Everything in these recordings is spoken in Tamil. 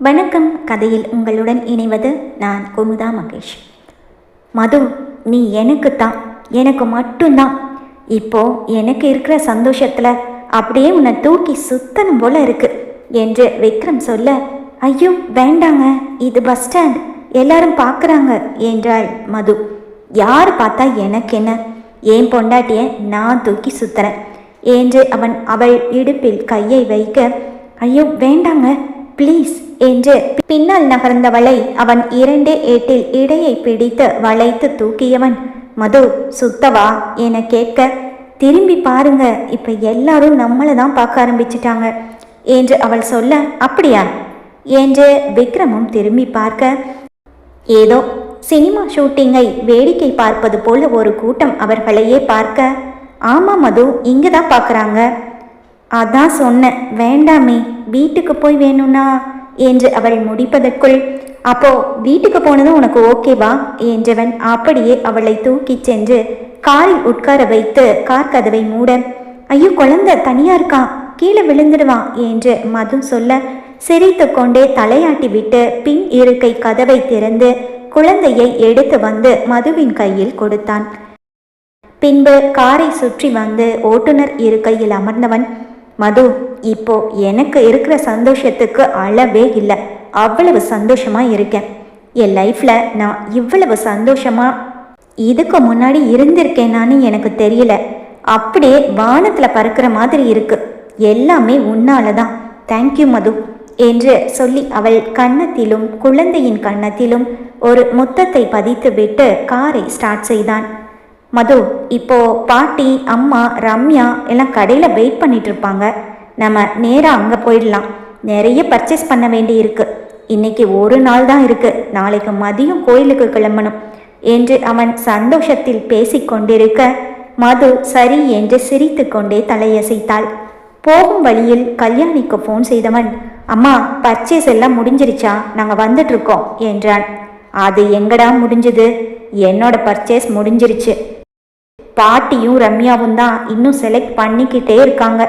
வணக்கம். கதையில் உங்களுடன் இணைவது நான் குமுதா மகேஷ். மது நீ எனக்கு தான் எனக்கு மட்டும்தான். இப்போ எனக்கு இருக்கிற சந்தோஷத்தில் அப்படியே உன்னை தூக்கி சுத்தணும் போல இருக்கு என்று விக்ரம் சொல்ல ஐயோ வேண்டாங்க இது பஸ் ஸ்டாண்ட் எல்லாரும் பார்க்குறாங்க என்றாள் மது. யார் பார்த்தா எனக்கு என்ன? ஏன் பொண்டாட்டிய நான் தூக்கி சுத்துறேன் என்று அவன் அவள் இடுப்பில் கையை வைக்க ஐயோ வேண்டாங்க ப்ளீஸ் என்று பின்னால் நகர்ந்தவளை அவன் இரண்டே ஏட்டில் இடையை பிடித்து வளைத்து தூக்கியவன். மது சுத்தவா? என கேட்க திரும்பி பாருங்க இப்ப எல்லாரும் நம்மளை தான் பார்க்க ஆரம்பிச்சிட்டாங்க என்று அவள் சொல்ல அப்படியா? என்று விக்ரமும் திரும்பி பார்க்க ஏதோ சினிமா ஷூட்டிங்கை வேடிக்கை பார்ப்பது போல ஒரு கூட்டம் அவர்களையே பார்க்க. ஆமா மது இங்கே தான் பார்க்குறாங்க. அதான் சொன்னேன் வேண்டாமே வீட்டுக்கு போய் வேணும்னா? என்று அவள் முடிப்பதற்குள் அப்போ வீட்டுக்கு போனதும் உனக்கு ஓகேவா என்றவன் அப்படியே அவளை தூக்கிச் சென்று காரில் உட்கார வைத்து கார் கதவை மூட ஐயோ குழந்தை தனியா இருக்கான் கீழே விழுந்துடுவான் என்று மது சொல்ல சிரித்து கொண்டே தலையாட்டி விட்டு பின் இருக்கை கதவை திறந்து குழந்தையை எடுத்து வந்து மதுவின் கையில் கொடுத்தான். பின்பு காரை சுற்றி வந்து ஓட்டுநர் இருக்கையில் அமர்ந்தவன் மது இப்போ எனக்கு இருக்கிற சந்தோஷத்துக்கு அளவே இல்லை. அவ்வளவு சந்தோஷமா இருக்கேன். என் லைஃப்ல நான் இவ்வளவு சந்தோஷமா இதுக்கு முன்னாடி இருந்திருக்கேனான்னு எனக்கு தெரியல. அப்படியே வானத்துல பறக்கிற மாதிரி இருக்கு. எல்லாமே உன்னால தான் தேங்க்யூ மது என்று சொல்லி அவள் கன்னத்திலும் குழந்தையின் கன்னத்திலும் ஒரு முத்தத்தை பதித்து விட்டு காரை ஸ்டார்ட் செய்தான். மது இப்போ பாட்டி அம்மா ரம்யா எல்லாம் கடையில் வெயிட் பண்ணிட்டு இருப்பாங்க. நம்ம நேராக அங்கே போயிடலாம். நிறைய பர்ச்சேஸ் பண்ண வேண்டி இருக்கு. இன்னைக்கு ஒரு நாள் தான் இருக்கு. நாளைக்கு மதியம் கோயிலுக்கு கிளம்பணும் என்று அவன் சந்தோஷத்தில் பேசிக்கொண்டிருக்க மது சரி என்று சிரித்து கொண்டே தலையசைத்தாள். போகும் வழியில் கல்யாணிக்கு ஃபோன் செய்தவன் அம்மா பர்ச்சேஸ் எல்லாம் முடிஞ்சிருச்சா? நாங்கள் வந்துட்டு இருக்கோம் என்றான். அது எங்கடா முடிஞ்சது? என்னோட பர்ச்சேஸ் முடிஞ்சிருச்சு. பாட்டியும் ரம்யாவும் தான் இன்னும் செலக்ட் பண்ணிக்கிட்டே இருக்காங்க.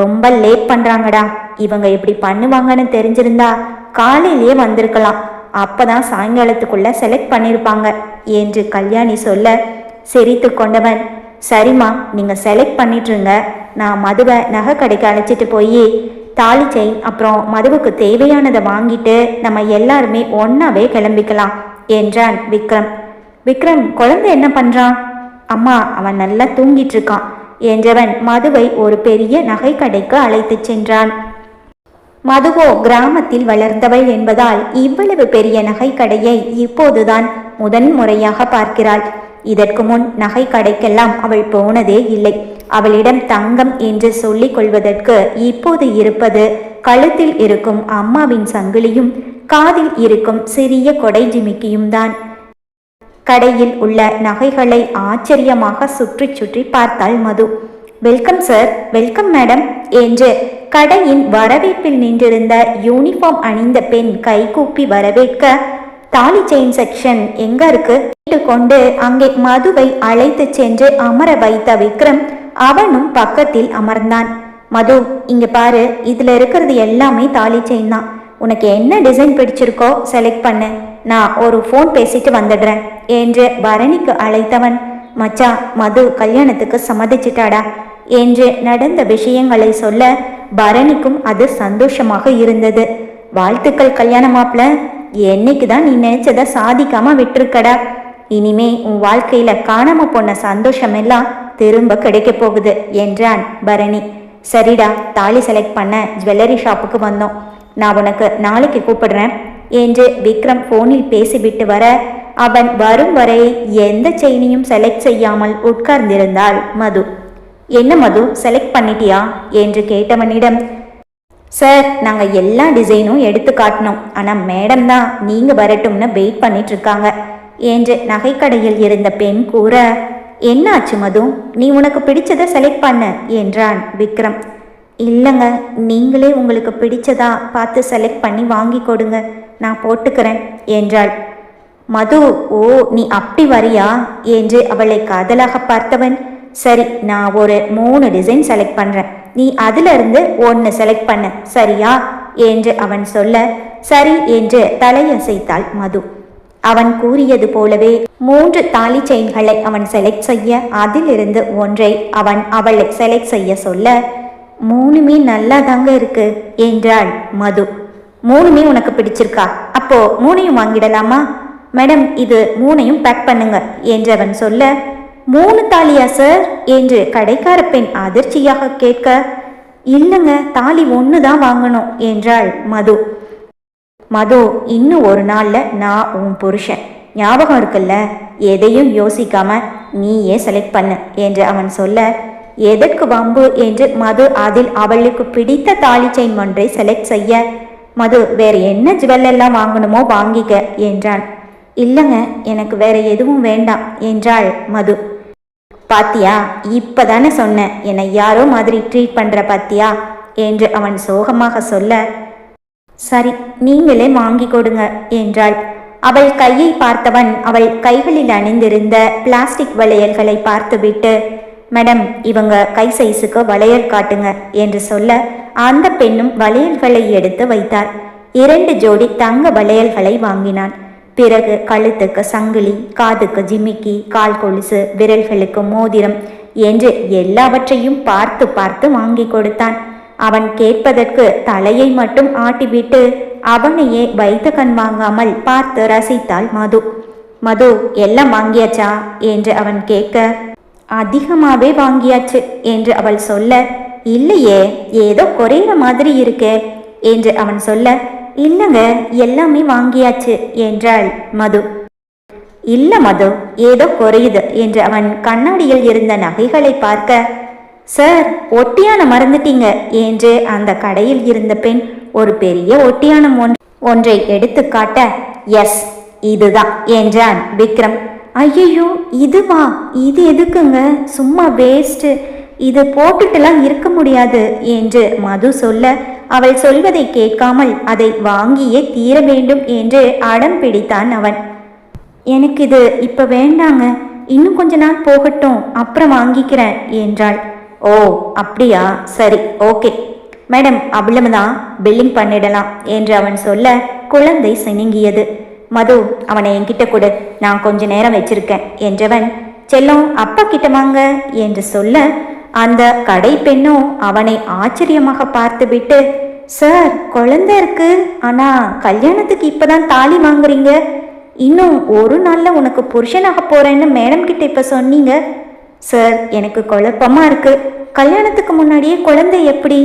ரொம்ப லேட் பண்றாங்கடா. இவங்க இப்படி பண்ணுவாங்கன்னு தெரிஞ்சிருந்தா காலையிலேயே வந்திருக்கலாம். அப்பதான் சாயங்காலத்துக்குள்ள செலக்ட் பண்ணியிருப்பாங்க என்று கல்யாணி சொல்ல சிரித்து கொண்டவன். சரிம்மா நீங்க செலக்ட் பண்ணிட்டுருங்க நான் மதுவை நகை கடைக்கு அழைச்சிட்டு போய் தாலி செயின் அப்புறம் மதுவுக்கு தேவையானதை வாங்கிட்டு நம்ம எல்லாருமே ஒன்னாவே கிளம்பிக்கலாம் என்றான் விக்ரம். விக்ரம் குழந்தை என்ன பண்றான்? அம்மா அவன் நல்லா தூங்கிட்டு இருக்கான் என்றவன் மதுவை ஒரு பெரிய நகை கடைக்கு அழைத்துச் சென்றான். மதுவோ கிராமத்தில் வளர்ந்தவள் என்பதால் இவ்வளவு பெரிய நகை கடையை இப்போதுதான் முதன் முறையாக பார்க்கிறாள். இதற்கு முன் நகை கடைக்கெல்லாம் அவள் போனதே இல்லை. அவளிடம் தங்கம் என்று சொல்லிக் கொள்வதற்கு இப்போது இருப்பது கழுத்தில் இருக்கும் அம்மாவின் சங்கிலியும் காதில் இருக்கும் சிறிய கொடை ஜிமிக்கியும் தான் கடையில் உள்ள நகைகளை ஆச்சரியமாக சுற்றி சுற்றி பார்த்தாள் Madhu. Welcome sir welcome madam என்று கடையின் வரவேற்பில் நின்றிருந்த யூனிஃபார்ம் அணிந்த பெண் கைகூப்பி வரவேற்க தாலி செயின் செக்ஷன் எங்க இருக்கு? கொண்டு அங்கே மதுவை அழைத்து சென்று அமர வைத்த விக்ரம் அவனும் பக்கத்தில் அமர்ந்தான். மது இங்க பாரு. இதுல இருக்கிறது எல்லாமே தாலி செயின் தான். உனக்கு என்ன டிசைன் பிடிச்சிருக்கோ செலக்ட் பண்ணு. நான் ஒரு ஃபோன் பேசிட்டு வந்துடுறேன் என்று பரணிக்கு அழைத்தவன். மச்சா மது கல்யாணத்துக்கு சம்மதிச்சிட்டாடா என்று நடந்த விஷயங்களை சொல்ல பரணிக்கும் அது சந்தோஷமாக இருந்தது. வாழ்த்துக்கள் கல்யாண மாப்பிள என்னைக்கு தான் நீ நினைச்சதை சாதிக்காம விட்டுருக்கடா. இனிமே உன் வாழ்க்கையில காணாம போன சந்தோஷம் எல்லாம் திரும்ப கிடைக்க போகுது என்றான் பரணி. சரிடா தாலி செலக்ட் பண்ண ஜுவல்லரி ஷாப்புக்கு வந்தோம். நான் உனக்கு நாளைக்கு கூப்பிடுறேன். என்று விக்ரம் போனில் பேசிவிட்டு வர அவன் வரும் வரை எந்த செயினையும் செலக்ட் செய்யாமல் உட்கார்ந்திருந்தாள் மது. என்ன மது? செலக்ட் பண்ணிட்டியா? என்று கேட்டவனிடம் சார் நாங்கள் எல்லா டிசைனும் எடுத்து காட்டினோம் ஆனால் மேடம் தான் நீங்கள் வரட்டும்னு வெயிட் பண்ணிட்டு இருக்காங்க என்று நகைக்கடையில் இருந்த பெண் கூற என்னாச்சு மது? நீ உனக்கு பிடிச்சதை செலக்ட் பண்ண என்றான் விக்ரம். இல்லைங்க நீங்களே உங்களுக்கு பிடிச்சதா பார்த்து செலக்ட் பண்ணி வாங்கி கொடுங்க. நான் போட்டுக்கிறேன் என்றாள். மது ஓ நீ அப்படி வரியா? என்று அவளை காதலாக பார்த்தவன். சரி நான் ஒரு மூணு டிசைன் செலக்ட் பண்ணுறேன் நீ அதிலிருந்து ஒன்று செலக்ட் பண்ண சரியா? என்று அவன் சொல்ல சரி என்று தலையசைத்தாள் மது. அவன் கூறியது போலவே மூன்று தாலி செயின்களை அவன் செலக்ட் செய்ய அதிலிருந்து ஒன்றை அவன் அவளை செலக்ட் செய்ய சொல்ல மூணுமே நல்லா தாங்க இருக்கு என்றாள் மது. மூணுமே உனக்கு பிடிச்சிருக்கா? அப்போ மூணையும் வாங்கிடலாமா? மேடம் இது மூணையும் பேக் பண்ணுங்க என்று அவன் சொல்ல மூணு தாலியா சார் என்று கடைக்கார பெண் அதிர்ச்சியாக கேட்க இல்லைங்க தாலி ஒன்று தான் வாங்கணும் என்றாள் மது. மது இன்னும் ஒரு நாளில் நான் உன் புருஷன். ஞாபகம் இருக்குல்ல? எதையும் யோசிக்காம நீயே செலக்ட் பண்ணு என்று அவன் சொல்ல எதற்கு வம்பு? என்று மது அதில் அவளுக்கு பிடித்த தாலி செயின் ஒன்றை செலக்ட் செய்ய மது வேற என்ன ஜுவல் எல்லாம் வாங்கணுமோ வாங்கிக்க என்றான். இல்லைங்க எனக்கு வேற எதுவும் வேண்டாம் என்றாள் மது. பாத்தியா இப்பதானே சொன்னேன் என்னை யாரோ மாதிரி ட்ரீட் பண்ற பாத்தியா என்று அவன் சோகமாக சொல்ல சரி நீங்களே வாங்கி கொடுங்க என்றாள். அவள் கையை பார்த்தவன் அவள் கைகளில் அணிந்திருந்த பிளாஸ்டிக் வளையல்களை பார்த்துவிட்டு மேடம் இவங்க கை சைஸுக்கு வளையல் காட்டுங்க என்று சொல்ல அந்த பெண்ணும் வளையல்களை எடுத்து வைத்தார். இரண்டு ஜோடி தங்க வளையல்களை வாங்கினான். பிறகு கழுத்துக்கு சங்கிலி காதுக்கு ஜிமிக்கி கால் கொலுசு விரல்களுக்கு மோதிரம் என்று எல்லாவற்றையும் பார்த்து பார்த்து வாங்கி கொடுத்தான். அவன் கேட்பதற்கு தலையை மட்டும் ஆட்டிவிட்டு அவனையே வைத்த கண் வாங்காமல் பார்த்து ரசித்தாள் மது. மது எல்லாம் வாங்கியாச்சா? என்று அவன் கேட்க அதிகமாகவே வாங்கியாச்சு என்று அவள் சொல்ல இல்லையே ஏதோ குறையிற மாதிரி இருக்கே என்று அவன் சொல்ல இல்லைங்க எல்லாமே வாங்கியாச்சு என்றாள் மது. இல்ல மது ஏதோ குறையுது என்று அவன் கண்ணாடியில் இருந்த நகைகளை பார்க்க சார் ஒட்டியான மறந்துட்டீங்க என்று அந்த கடையில் இருந்த பெண் ஒரு பெரிய ஒட்டியானம் ஒன் ஒன்றை எடுத்து காட்ட எஸ் இதுதான் என்றான் விக்ரம். ஐயையோ இதுவா? இது எதுக்குங்க? சும்மா வேஸ்ட்டு இது போட்டுட்டுலாம் இருக்க முடியாது என்று மது சொல்ல அவள் சொல்வதை கேட்காமல் அதை வாங்கியே தீர வேண்டும் என்று அடம் பிடித்தான் அவன். எனக்கு இது இப்போ வேண்டாங்க. இன்னும் கொஞ்ச நாள் போகட்டும் அப்புறம் வாங்கிக்கிறேன் என்றாள். ஓ அப்படியா? சரி ஓகே. மேடம் அவ்வளவுதான். பில்லிங் பண்ணிடலாம் என்று அவன் சொல்ல குழந்தை சினுங்கியது. மது அவனை என்கிட்ட கொடு. நான் கொஞ்ச நேரம் வச்சிருக்கேன் என்றவன் செல்லம் அப்பா கிட்ட வாங்க என்று சொல்ல அந்த கடை பெண்ணும் அவனை ஆச்சரியமாக பார்த்துவிட்டு சார் குழந்தை இருக்கு. ஆனா கல்யாணத்துக்கு இப்பதான் தாலி வாங்குறீங்க. இன்னும் ஒரு நாள்ல உனக்கு புருஷனாக போறேன்னு மேடம் கிட்ட இப்ப சொன்னீங்க. சார் எனக்கு குழப்பமா இருக்கு. கல்யாணத்துக்கு முன்னாடியே குழந்தை எப்படி?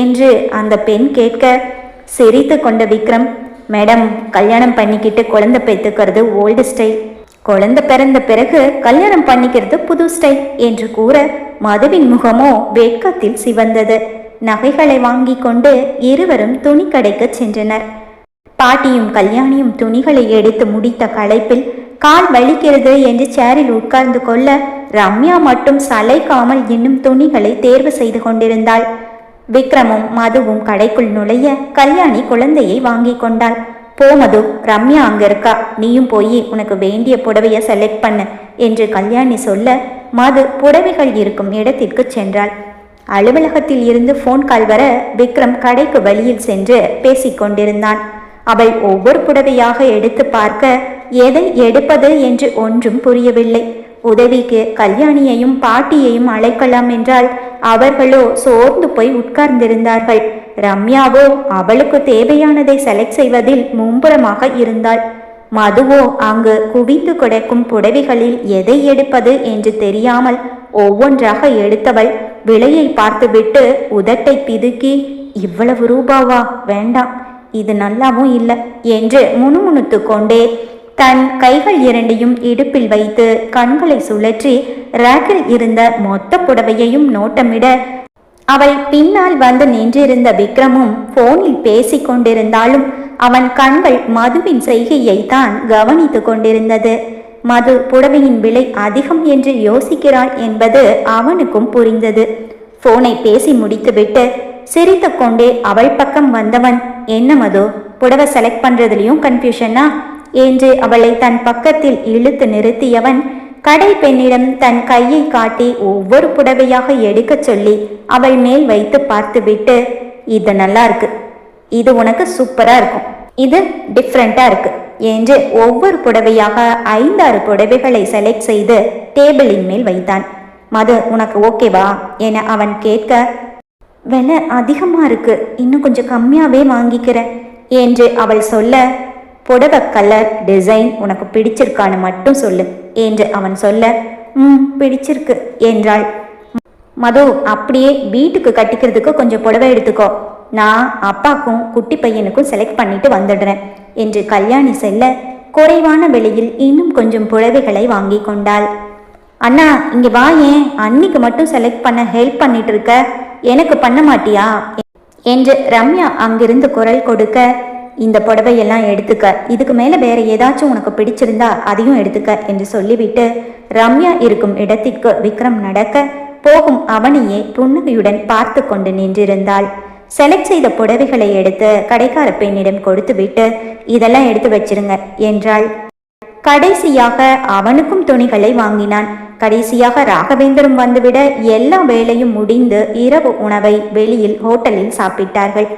என்று அந்த பெண் கேட்க சிரித்து கொண்ட விக்ரம் மேடம் கல்யாணம் பண்ணிக்கிட்டு குழந்தை பெற்றுக்கிறது ஓல்டு ஸ்டைல் குழந்தை பிறந்த பிறகு கல்யாணம் பண்ணிக்கிறது புது ஸ்டைல் என்று கூற மதுவின் முகமோ வெட்கத்தில் சிவந்தது. நகைகளை வாங்கி கொண்டு இருவரும் துணி கடைக்கு சென்றனர். பாட்டியும் கல்யாணியும் துணிகளை எடுத்து முடித்த களைப்பில் கால் வலிக்கிறது என்று சேரில் உட்கார்ந்து கொள்ள ரம்யா மட்டும் சளைக்காமல் இன்னும் துணிகளை தேர்வு செய்து கொண்டிருந்தாள். விக்ரமும் மதுவும் கடைக்குள் நுழைய கல்யாணி குழந்தையை வாங்கி கொண்டாள். போ மது ரம்யா அங்க இருக்கா? நீயும் போய் உனக்கு வேண்டிய புடவைய செலக்ட் பண்ணு என்று கல்யாணி சொல்ல மது புடவைகள் இருக்கும் இடத்திற்கு சென்றாள். அலுவலகத்தில் இருந்து போன் கால் வர விக்ரம் கடைக்கு வெளியில் சென்று பேசிக் கொண்டிருந்தான். அவள் ஒவ்வொரு புடவையாக எடுத்து பார்க்க எதை எடுப்பது என்று ஒன்றும் புரியவில்லை. உதவிக்கு கல்யாணியையும் பாட்டியையும் அழைக்கலாம் என்றால் அவர்களோ சோர்ந்து போய் உட்கார்ந்திருந்தார்கள். ரம்யாவோ அவளுக்கு தேவையானதை செலக்ட் செய்வதில் மும்புறமாக இருந்தாள். மதுவோ அங்கு குவிந்து கிடக்கும் புடவைகளில் எதை எடுப்பது என்று தெரியாமல் ஒவ்வொன்றாக எடுத்தவள் விலையை பார்த்துவிட்டு உதட்டை பிதுக்கி இவ்வளவு ரூபாவா? வேண்டாம். இது நல்லாவும் இல்லை என்று முணுமுணுத்து கொண்டே தன் கைகள் இரண்டையும் இடுப்பில் வைத்து கண்களை சுழற்றி ரேக்கில் இருந்த மொத்த புடவையையும் நோட்டமிட அவள் பின்னால் வந்து நின்றிருந்த விக்ரமும் போனில் பேசிக் கொண்டிருந்தாலும் அவன் கண்கள் மதுவின் செய்கையை தான் கவனித்து கொண்டிருந்தது. மது புடவையின் விலை அதிகம் என்று யோசிக்கிறாள் என்பது அவனுக்கும் புரிந்தது. போனை பேசி முடித்துவிட்டு சிரித்து கொண்டே அவள் பக்கம் வந்தவன் என்ன மது? புடவை செலக்ட் பண்றதுலயும் கன்ஃபியூஷனா என்று அவளை தன் பக்கத்தில் இழுத்து நிறுத்தியவன் கடை பெண்ணிடம் தன் கையை காட்டி ஒவ்வொரு புடவையாக எடுக்கச் சொல்லி அவள் மேல் வைத்து பார்த்துவிட்டு இது நல்லா இருக்கு. இது உனக்கு சூப்பரா இருக்கும். இது டிஃப்ரெண்டா இருக்கு. என்று ஒவ்வொரு புடவையாக ஐந்தாறு புடவைகளை செலக்ட் செய்து டேபிளின் மேல் வைத்தான். மது உனக்கு ஓகேவா என அவன் கேட்க விலை அதிகமா இருக்கு. இன்னும் கொஞ்சம் கம்மியாவே வாங்கிக்கிறேன். என்று அவள் சொல்ல புடவை கலர் டிசைன் உனக்கு பிடிச்சிருக்கான்னு மட்டும் சொல்லு என்று அவன் சொல்ல ம் பிடிச்சிருக்கு என்றாள். மது அப்படியே வீட்டுக்கு கட்டிக்கிறதுக்கு கொஞ்சம் புடவை எடுத்துக்கோ. நான் அப்பாக்கும் குட்டி பையனுக்கும் செலக்ட் பண்ணிட்டு வந்துடுறேன் என்று கல்யாணி செல்ல குறைவான விலையில் இன்னும் கொஞ்சம் புடவைகளை வாங்கி கொண்டாள். அண்ணா இங்க வா ஏன்? அன்னைக்கு மட்டும் செலக்ட் பண்ண ஹெல்ப் பண்ணிட்டு இருக்க. எனக்கு பண்ண மாட்டியா? என்று ரம்யா அங்கிருந்து குரல் கொடுக்க இந்த புடவையெல்லாம் எடுத்துக்க. இதுக்கு மேல வேற ஏதாச்சும் உனக்கு பிடிச்சிருந்தா அதையும் எடுத்துக்க என்று சொல்லிவிட்டு ரம்யா இருக்கும் இடத்திற்கு விக்ரம் நடக்க போகும் அவனையே புன்னகையுடன் பார்த்து கொண்டு நின்றிருந்தாள். செலக்ட் செய்த புடவைகளை எடுத்து கடைக்கார பெண்ணிடம் கொடுத்துவிட்டு இதெல்லாம் எடுத்து வச்சிருங்க என்றாள். கடைசியாக அவனுக்கும் துணிகளை வாங்கினான். கடைசியாக ராகவேந்தரும் வந்துவிட எல்லா வேலையும் முடிந்து இரவு உணவை வெளியில் ஹோட்டலில் சாப்பிட்டார்கள்.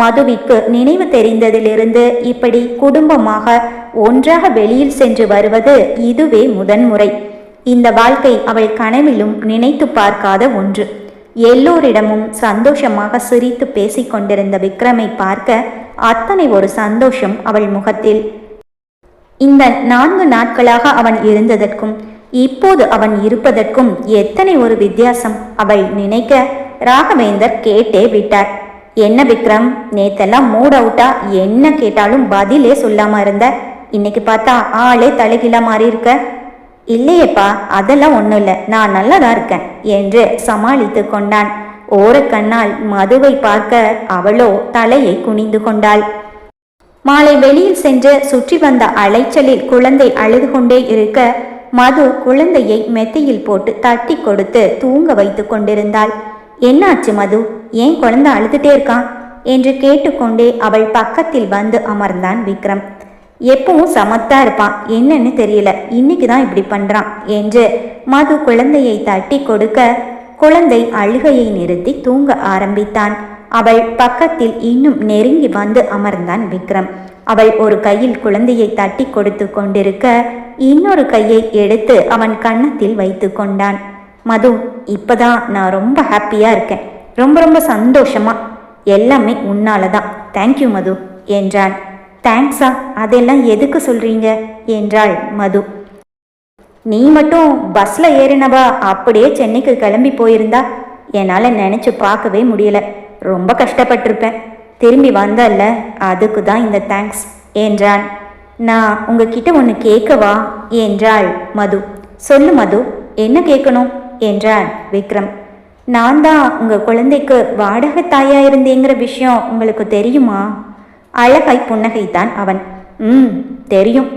மதுவிக்கு நினைவு தெரிந்ததிலிருந்து இப்படி குடும்பமாக ஒன்றாக வெளியில் சென்று வருவது இதுவே முதன்முறை. இந்த வாழ்க்கை அவள் கனவிலும் நினைத்து பார்க்காத ஒன்று. எல்லோரிடமும் சந்தோஷமாக சிரித்து பேசிக் கொண்டிருந்த விக்ரமை பார்க்க அத்தனை ஒரு சந்தோஷம் அவள் முகத்தில். இந்த நான்கு நாட்களாக அவன் இருந்ததற்கும் இப்போது அவன் இருப்பதற்கும் எத்தனை ஒரு வித்தியாசம் அவள் நினைக்க ராகவேந்தர் கேட்டே விட்டார். என்ன விக்ரம்? நேத்தெல்லாம் மூட் அவுட்டா? என்ன கேட்டாலும் பதிலே சொல்லாம இருந்த. இன்னைக்கு பார்த்தா ஆளே தலைகிலா மாறி இருக்க இல்லையேப்பா அதெல்லாம் ஒன்றும் இல்லை. நான் நல்லதா இருக்கேன் என்று சமாளித்து கொண்டான். ஓரக்கண்ணால் மதுவை பார்க்க அவளோ தலையை குனிந்து கொண்டாள். மாலை வெளியில் சென்று சுற்றி வந்த அலைச்சலில் குழந்தை அழுது கொண்டே இருக்க மது குழந்தையை மெத்தையில் போட்டு தட்டி கொடுத்து தூங்க வைத்து கொண்டிருந்தாள். என்னாச்சு மது? ஏன் குழந்தை அழுதுட்டே இருக்கான்? என்று கேட்டுக்கொண்டே அவள் பக்கத்தில் வந்து அமர்ந்தான் விக்ரம். எப்பவும் சமத்தா இருப்பான். என்னன்னு தெரியல. இன்னைக்கு தான் இப்படி பண்றான் என்று மது குழந்தையை தட்டி கொடுக்க குழந்தை அழுகையை நிறுத்தி தூங்க ஆரம்பித்தான். அவள் பக்கத்தில் இன்னும் நெருங்கி வந்து அமர்ந்தான் விக்ரம். அவள் ஒரு கையில் குழந்தையை தட்டி கொடுத்து கொண்டிருக்க இன்னொரு கையை எடுத்து அவன் கன்னத்தில் வைத்து கொண்டான். மது இப்பதான் நான் ரொம்ப ஹாப்பியாக இருக்கேன். ரொம்ப ரொம்ப சந்தோஷமாக எல்லாமே உன்னால தான் தேங்க்யூ மது என்றான் தேங்க்ஸா அதெல்லாம் எதுக்கு சொல்கிறீங்க என்றாள் மது. நீ மட்டும் பஸ்ஸில் ஏறினவா? அப்படியே சென்னைக்கு கிளம்பி போயிருந்தா? என்னால் நினச்சி பார்க்கவே முடியல. ரொம்ப கஷ்டப்பட்டிருப்பேன். திரும்பி வந்தல்ல அதுக்கு தான் இந்த தேங்க்ஸ் என்றான் நான் உங்ககிட்ட ஒன்று கேட்கவா? என்றாள் மது. சொல்லு மது என்ன கேட்கணும்? என்றான் விக்ரம். நான் தான் உங்கள் குழந்தைக்கு வாடகை தாயா இருந்தேங்கிற விஷயம் உங்களுக்கு தெரியுமா? அழகாய் புன்னகைத்தான் அவன். ம் தெரியும்.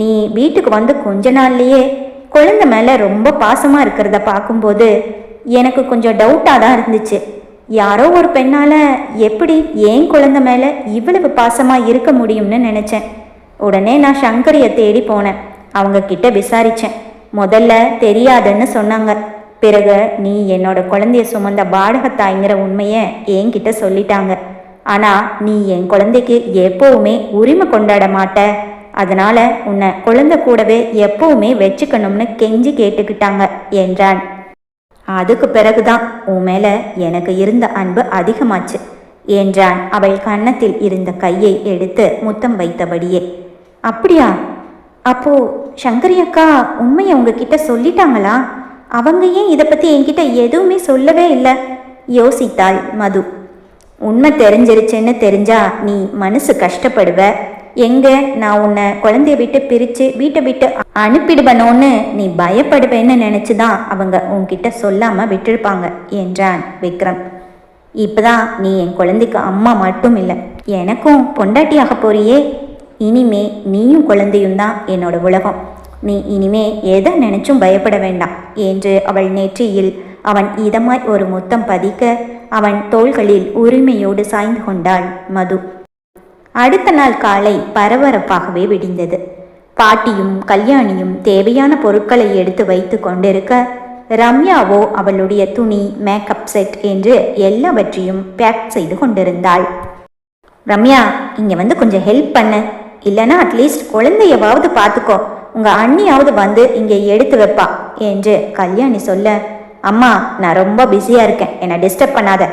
நீ வீட்டுக்கு வந்து கொஞ்ச நாள்லயே குழந்தை மேலே ரொம்ப பாசமாக இருக்கிறத பார்க்கும்போது எனக்கு கொஞ்சம் டவுட்டாக தான் இருந்துச்சு. யாரோ ஒரு பெண்ணால் எப்படி ஏன் குழந்தை மேலே இவ்வளவு பாசமாக இருக்க முடியும்னு நினச்சேன். உடனே நான் சங்கரியை தேடி போனேன். அவங்க கிட்ட விசாரித்தேன் முதல்ல தெரியாதுன்னு சொன்னாங்க. பிறகு நீ என்னோட குழந்தைய சுமந்த பாடகத்தாய்ங்கிற உண்மையை என்கிட்ட சொல்லிட்டாங்க. ஆனால் நீ என் குழந்தைக்கு எப்போவுமே உரிமை கொண்டாட மாட்ட. அதனால உன்னை குழந்தை கூடவே எப்பவுமே வச்சுக்கணும்னு கெஞ்சி கேட்டுக்கிட்டாங்க என்றான். அதுக்கு பிறகுதான் உன் மேல எனக்கு இருந்த அன்பு அதிகமாச்சு என்றான் அவள் கன்னத்தில் இருந்த கையை எடுத்து முத்தம் வைத்தபடியே. அப்படியா? அப்போ சங்கரி அக்கா உண்மையை உங்ககிட்ட சொல்லிட்டாங்களா? அவங்க ஏன் இதை பற்றி என்கிட்ட எதுவுமே சொல்லவே இல்லை? யோசித்தாள் மது. உண்மை தெரிஞ்சிருச்சுன்னு தெரிஞ்சா நீ மனசு கஷ்டப்படுவ. எங்க நான் உன்னை குழந்தைய விட்டு பிரித்து வீட்டை விட்டு அனுப்பிடுவனோன்னு நீ பயப்படுவேன்னு நினைச்சுதான் அவங்க உன்கிட்ட சொல்லாமல் விட்டுருப்பாங்க என்றான் விக்ரம். இப்போதான் நீ என் குழந்தைக்கு அம்மா மட்டும் இல்லை எனக்கும் பொண்டாட்டியாக போறியே. இனிமே நீயும் குழந்தையும் தான் என்னோட உலகம். நீ இனிமே எதை நினைச்சும் பயப்பட வேண்டாம் என்று அவள் நெற்றியில் அவன் இதமாய் ஒரு முத்தம் பதிக்க அவன் தோள்களில் உரிமையோடு சாய்ந்து கொண்டாள் மது. அடுத்த நாள் காலை பரபரப்பாகவே விடிந்தது. பாட்டியும் கல்யாணியும் தேவையான பொருட்களை எடுத்து வைத்து கொண்டிருக்க ரம்யாவோ அவளுடைய துணி மேக்கப் செட் என்று எல்லாவற்றையும் பேக் செய்து கொண்டிருந்தாள். ரம்யா இங்கே வந்து கொஞ்சம் ஹெல்ப் பண்ணு. இல்லைன்னா அட்லீஸ்ட் குழந்தையவாவது பார்த்துக்கோ. உங்க அண்ணியாவது வந்து இங்கே எடுத்து வைப்பா என்று கல்யாணி சொல்ல அம்மா நான் ரொம்ப பிஸியாக இருக்கேன். என்னை டிஸ்டர்ப் பண்ணாத.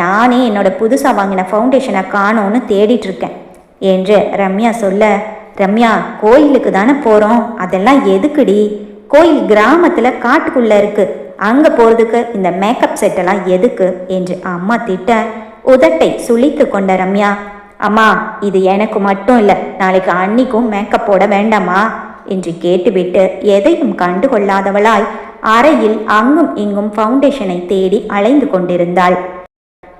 நானே என்னோட புதுசாக வாங்கின ஃபவுண்டேஷனை காணோன்னு தேடிட்டு இருக்கேன். என்று ரம்யா சொல்ல ரம்யா கோயிலுக்கு தானே போகிறோம் அதெல்லாம் எதுக்குடி? கோயில் கிராமத்தில் காட்டுக்குள்ளே இருக்குது அங்கே போகிறதுக்கு இந்த மேக்கப் செட்டெல்லாம் எதுக்கு? என்று அம்மா திட்ட உதட்டை சுழித்து கொண்ட ரம்யா அம்மா இது எனக்கு மட்டும் இல்லை. நாளைக்கு அன்னிக்கும் மேக்கப் போட வேண்டாமா? என்று கேட்டுவிட்டு எதையும் கண்டுகொள்ளாதவளாய் அறையில் அங்கும் இங்கும் ஃபவுண்டேஷனை தேடி அலைந்து கொண்டிருந்தாள்.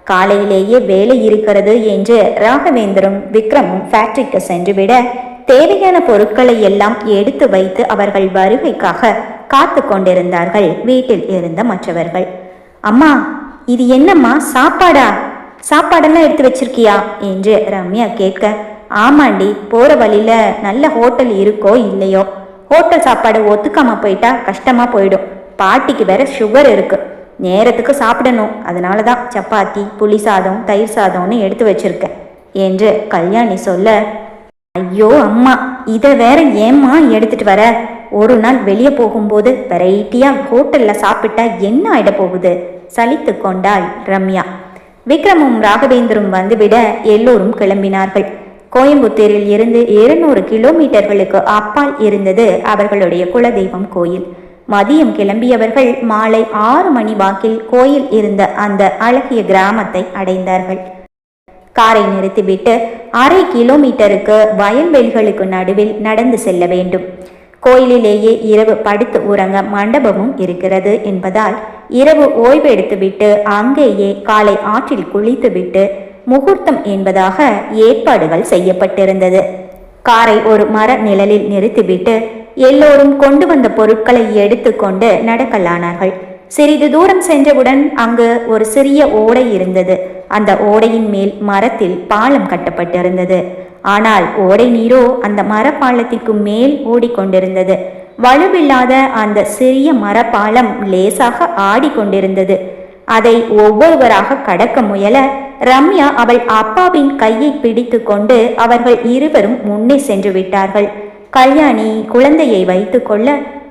காலையிலேயே வேலை இருக்கிறது என்று ராகவேந்தரும் விக்ரமும் ஃபேக்டரிக்கு சென்றுவிட தேவையான பொருட்களை எல்லாம் எடுத்து வைத்து அவர்கள் வருகைக்காக காத்து கொண்டிருந்தார்கள் வீட்டில் இருந்த மற்றவர்கள். அம்மா இது என்னம்மா? சாப்பாடா? சாப்பாடெல்லாம் எடுத்து வச்சிருக்கியா? என்று ரம்யா கேட்க ஆமாண்டி போகிற வழியில் நல்ல ஹோட்டல் இருக்கோ இல்லையோ? ஹோட்டல் சாப்பாடு ஒத்துக்காமல் போயிட்டா கஷ்டமாக போயிடும். பாட்டிக்கு வேற சுகர் இருக்கு. நேரத்துக்கு சாப்பிடணும். அதனால தான் சப்பாத்தி புளி சாதம் தயிர் சாதம்னு எடுத்து வச்சிருக்கேன். என்று கல்யாணி சொல்ல ஐயோ அம்மா இதை வேற ஏம்மா எடுத்துட்டு வர? ஒரு நாள் வெளியே போகும்போது வெரைட்டியா ஹோட்டல்ல சாப்பிட்டா என்ன ஆயிட போகுது? சலித்து கொண்டாள் ரம்யா. விக்ரமும் ராகவேந்தரும் வந்துவிட எல்லோரும் கிளம்பினார்கள். கோயம்புத்தூரில் இருந்து இருநூறு கிலோமீட்டர்களுக்கு அப்பால் இருந்தது அவர்களுடைய குலதெய்வம் கோயில். மதியம் கிளம்பியவர்கள் மாலை ஆறு மணி வாக்கில் கோயில் இருந்த அந்த அழகிய கிராமத்தை அடைந்தார்கள். காரை நிறுத்திவிட்டு அரை கிலோமீட்டருக்கு வயல்வெளிகளுக்கு நடுவில் நடந்து செல்ல வேண்டும். கோயிலிலேயே இரவு படுத்து உறங்க மண்டபமும் இருக்கிறது என்பதால் இரவு ஓய்வெடுத்துவிட்டு அங்கேயே காலை ஆற்றில் குளித்துவிட்டு முகூர்த்தம் என்பதாக ஏற்பாடுகள் செய்யப்பட்டிருந்தது. காரை ஒரு மர நிழலில் நிறுத்திவிட்டு எல்லோரும் கொண்டு வந்த பொருட்களை எடுத்துக்கொண்டு நடக்கலானார்கள். சிறிது தூரம் சென்றவுடன் அங்கு ஒரு சிறிய ஓடை இருந்தது. அந்த ஓடையின் மேல் மரத்தில் பாலம் கட்டப்பட்டிருந்தது. ஆனால் ஓடை நீரோ அந்த மரப்பாலத்திற்கு மேல் ஓடிக்கொண்டிருந்தது. வலுவில்லாத அந்த சிறிய மரப்பாலம் லேசாக ஆடிக்கொண்டிருந்தது. அதை ஒவ்வொருவராக கடக்க முயல ரம்யா அவள் அப்பாவின் கையை பிடித்து கொண்டு அவர்கள் இருவரும் முன்னே சென்று விட்டார்கள். கல்யாணி குழந்தையை வைத்துக்கொள்ள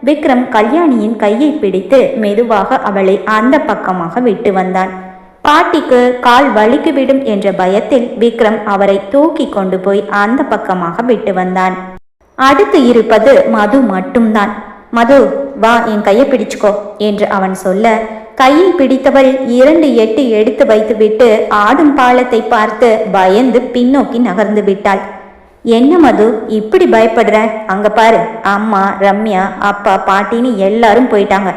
விக்ரம் கல்யாணியின் கையை பிடித்து மெதுவாக அவளை அந்த பக்கமாக விட்டு வந்தான். பாட்டிக்கு கால் வலிக்குவிடும் என்ற பயத்தில் விக்ரம் அவரை தூக்கி கொண்டு போய் அந்த பக்கமாக விட்டு வந்தான். அடுத்து இருப்பது மது மட்டும்தான். மது வா என் கையை பிடிச்சுக்கோ என்று அவன் சொல்ல கையில் பிடித்தவள் இரண்டு எட்டு எடுத்து வைத்துவிட்டு ஆடும் பாலத்தை பார்த்து பயந்து பின்னோக்கி நகர்ந்து விட்டாள். என்ன மது இப்படி பயப்படுற? அங்க பாரு அம்மா ரம்யா அப்பா பாட்டின்னு எல்லாரும் போயிட்டாங்க.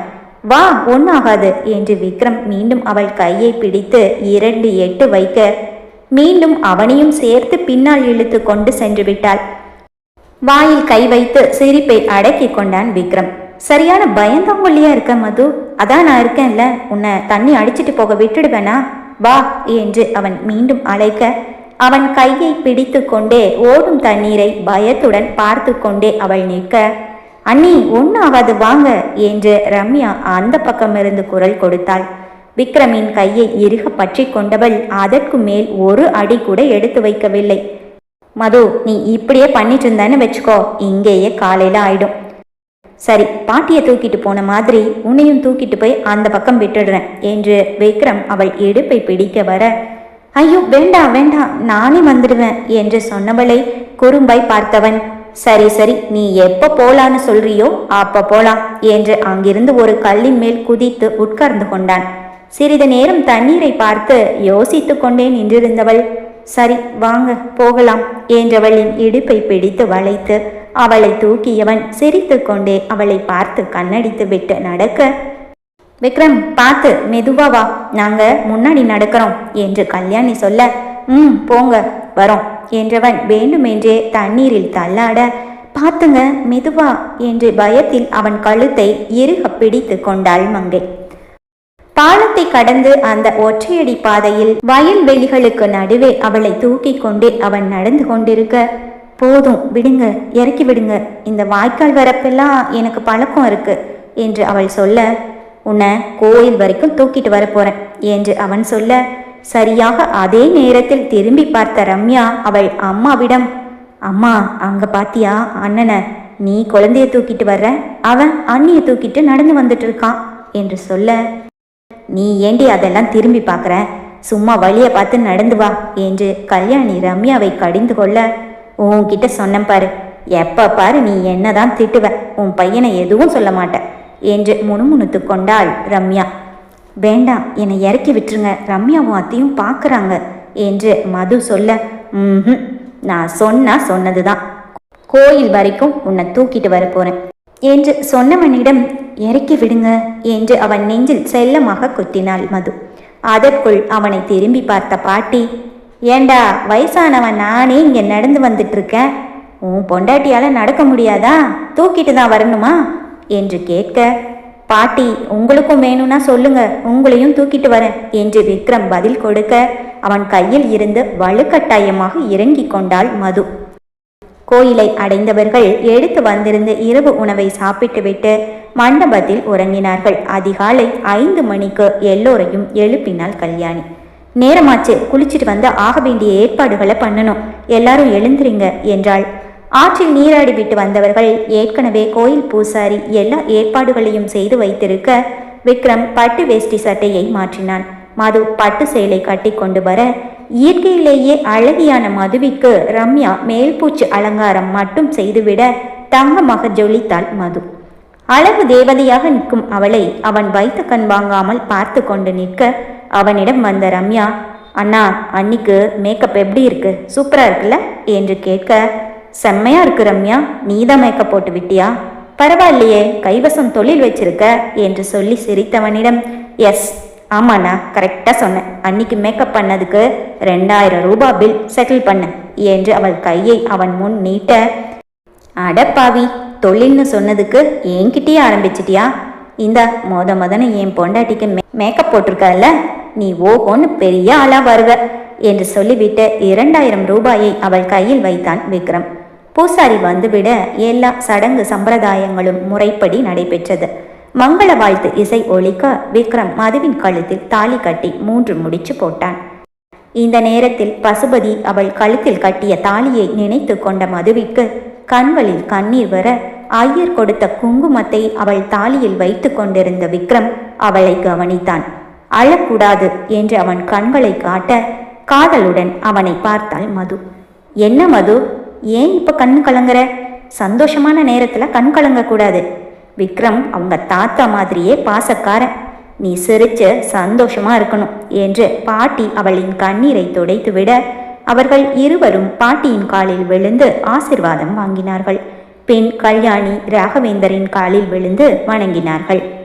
வா ஒன்னாகாது என்று விக்ரம் மீண்டும் அவள் கையை பிடித்து இரண்டு எட்டு வைக்க மீண்டும் அவனையும் சேர்த்து பின்னால் இழுத்து கொண்டு சென்று விட்டாள். வாயில் கை வைத்து சிரிப்பை அடக்கி கொண்டான் விக்ரம். சரியான பயந்தாங்கொல்லியா இருக்க மது? அதான் நான் இருக்கேன்ல. உன்னை தண்ணி அடிச்சிட்டு போக விட்டுடுவேனா? வா என்று அவன் மீண்டும் அழைக்க. அவன் கையை பிடித்து கொண்டே ஓடும் தண்ணீரை பயத்துடன் பார்த்து கொண்டே அவள் நிற்க. அண்ணி ஒன்றாகாது வாங்க என்று ரம்யா அந்த பக்கமிருந்து குரல் கொடுத்தாள். விக்ரமின் கையை இறுக பற்றி கொண்டவள் அதற்கு மேல் ஒரு அடி கூட எடுத்து வைக்கவில்லை. மது நீ இப்படியே பண்ணிட்டு இருந்தேன்னு வச்சுக்கோ இங்கேயே காலையில் ஆயிடும். சரி பாட்டியை தூக்கிட்டு போன மாதிரி உன்னையும் தூக்கிட்டு போய் அந்த பக்கம் விட்டுடுறேன் என்று விக்ரம் அவள் இடுப்பை பிடிக்க வர. ஐயோ வேண்டாம் வேண்டாம் நானே வந்துடுவேன் என்று சொன்னவளை குறும்பாய் பார்த்தவன். சரி சரி நீ எப்போ போலான்னு சொல்றியோ அப்போ போலாம் என்று அங்கிருந்து ஒரு கல்லின் மேல் குதித்து உட்கார்ந்து கொண்டான். சிறிது நேரம் தண்ணீரை பார்த்து யோசித்து கொண்டே நின்றிருந்தவள். சரி வாங்க போகலாம் என்றவளின் இடுப்பை பிடித்து வளைத்து அவளை தூக்கியவன் சிரித்து கொண்டே அவளை பார்த்து கண்ணடித்து விட்டு நடக்க விக்ரம் பார்த்து மெதுவா வா. நாங்க முன்னாடி நடக்கிறோம் என்று கல்யாணி சொல்ல ம் போங்க வரோம் என்றவன் வேண்டுமென்றே தண்ணீரில் தள்ளாட பார்த்துங்க மெதுவா என்று பயத்தில் அவன் கழுத்தை இறுக பிடித்து கொண்டாள் மங்கை. பாலத்தை கடந்து அந்த ஒற்றையடி பாதையில் வயல்வெளிகளுக்கு நடுவே அவளை தூக்கி கொண்டே அவன் நடந்து கொண்டிருக்க போதும் விடுங்க இறக்கி விடுங்க. இந்த வாய்க்கால் வரப்பெல்லாம் எனக்கு பழக்கம் இருக்கு என்று அவள் சொல்ல உன்னை கோயில் வரைக்கும் தூக்கிட்டு வரப்போறேன் என்று அவன் சொல்ல சரியாக அதே நேரத்தில் திரும்பி பார்த்த ரம்யா அவள் அம்மாவிடம் அம்மா அங்க பாத்தியா அண்ணனை நீ குழந்தைய தூக்கிட்டு வர்ற? அவன் அண்ணியை தூக்கிட்டு நடந்து வந்துட்டு இருக்கான் என்று சொல்ல நீ ஏண்டி அதெல்லாம் திரும்பி பார்க்குற? சும்மா வழியை பார்த்து நடந்து வா என்று கல்யாணி ரம்யாவை கடிந்து கொள்ள உன்கிட்ட சொன்னேன் பாரு. எப்ப பாரு நீ என்னதான் திட்டுவ. உன் பையனை எதுவும் சொல்ல மாட்டேன் என்று முணுமுணுத்து கொண்டாள் ரம்யா. வேண்டாம் என்னை இறக்கி விட்டுருங்க. ரம்யாவும் அத்தையும் பார்க்குறாங்க என்று மது சொல்ல ம் நான் சொன்னா சொன்னதுதான். கோயில் வரைக்கும் உன்னை தூக்கிட்டு வர என்று சொன்னவனிடம் இறக்கி விடுங்க என்று அவன் நெஞ்சில் செல்லமாக குத்தினாள் மது. அதற்குள் அவனை திரும்பி பார்த்த பாட்டி ஏண்டா வயசானவன் நானே இங்கே நடந்து வந்துட்டு இருக்கேன் உன் பொண்டாட்டியால் நடக்க முடியாதா? தூக்கிட்டு தான் வரணுமா? என்று கேட்க பாட்டி உங்களுக்கும் வேணும்னா சொல்லுங்க உங்களையும் தூக்கிட்டு வரேன் என்று விக்ரம் பதில் கொடுக்க அவன் கையில் இருந்து வலுக்கட்டாயமாக இறங்கிக் கொண்டாள் மது. கோயிலை அடைந்தவர்கள் எடுத்து வந்திருந்த இரவு உணவை சாப்பிட்டுவிட்டு மண்டபத்தில் உறங்கினார்கள். அதிகாலை ஐந்து மணிக்கு எல்லோரையும் எழுப்பினாள் கல்யாணி. நேரமாச்சு குளிச்சிட்டு வந்து ஆக வேண்டிய ஏற்பாடுகளை பண்ணணும். எல்லாரும் எழுந்திரிங்க என்றாள். ஆற்றில் நீராடி விட்டு வந்தவர்கள் ஏற்கனவே கோயில் பூசாரி எல்லா ஏற்பாடுகளையும் செய்து வைத்திருக்க விக்ரம் பட்டு வேஷ்டி சட்டையை மாற்றினான். மது பட்டு சேலை கட்டி கொண்டு வர இயற்கையிலேயே அழகியான மதுவிற்கு ரம்யா மேல்பூச்சு அலங்காரம் மட்டும் செய்துவிட தங்கமாக ஜொலித்தாள் மது. அழகு தேவதையாக நிற்கும் அவளை அவன் வைத்த கண் வாங்காமல் பார்த்து கொண்டு நிற்க அவனிடம் வந்த ரம்யா அண்ணா அன்னிக்கு மேக்கப் எப்படி இருக்கு? சூப்பரா இருக்குல்ல? என்று கேட்க செம்மையா இருக்கு ரம்யா. நீதான் மேக்கப் போட்டு விட்டியா? பரவாயில்லையே கைவசம் தொழில் வச்சிருக்க என்று சொல்லி சிரித்தவனிடம் எஸ் ஆமாண்ணா கரெக்டாக சொன்னேன். அன்னைக்கு மேக்கப் பண்ணதுக்கு ரெண்டாயிரம் ரூபாய் பில் செட்டில் பண்ண என்று அவள் கையை அவன் முன் நீட்ட அடப்பாவி தொழில்னு சொன்னதுக்கு என்கிட்டயே ஆரம்பிச்சிட்டியா? இந்த மொத மொதன என் பொண்டாட்டிக்கு மே மேக்கப் போட்டிருக்கல நீ ஓஹோன்னு பெரிய ஆளா வருவ என்று சொல்லிவிட்டு இரண்டாயிரம் ரூபாயை அவள் கையில் வைத்தான் விக்ரம். பூசாரி வந்துவிட எல்லா சடங்கு சம்பிரதாயங்களும் முறைப்படி நடைபெற்றது. மங்கள வாழ்த்து இசை ஒழிக்க விக்ரம் மதுவின் கழுத்தில் தாலி கட்டி மூன்று முடிச்சு போட்டான். இந்த நேரத்தில் பசுபதி அவள் கழுத்தில் கட்டிய தாலியை நினைத்து கொண்ட மதுவிக்கு கண்களில் கண்ணீர் வர ஐயர் கொடுத்த குங்குமத்தை அவள் தாலியில் வைத்து கொண்டிருந்த விக்ரம் அவளை கவனித்தான். அழக்கூடாது என்று அவன் கண்களை காட்ட காதலுடன் அவனை பார்த்தாள் மது. என்ன மது? ஏன் இப்ப கண் கலங்குற? சந்தோஷமான நேரத்துல கண் கலங்கக்கூடாது. விக்ரம் அவங்க தாத்தா மாதிரியே பாசக்காரன். நீ சிரிச்சு சந்தோஷமா இருக்கணும் என்று பாட்டி அவளின் கண்ணீரை துடைத்து விட அவர்கள் இருவரும் பாட்டியின் காலில் விழுந்து ஆசிர்வாதம் வாங்கினார்கள். பின் கல்யாணி ராகவேந்தரின் காலில் விழுந்து வணங்கினார்கள்.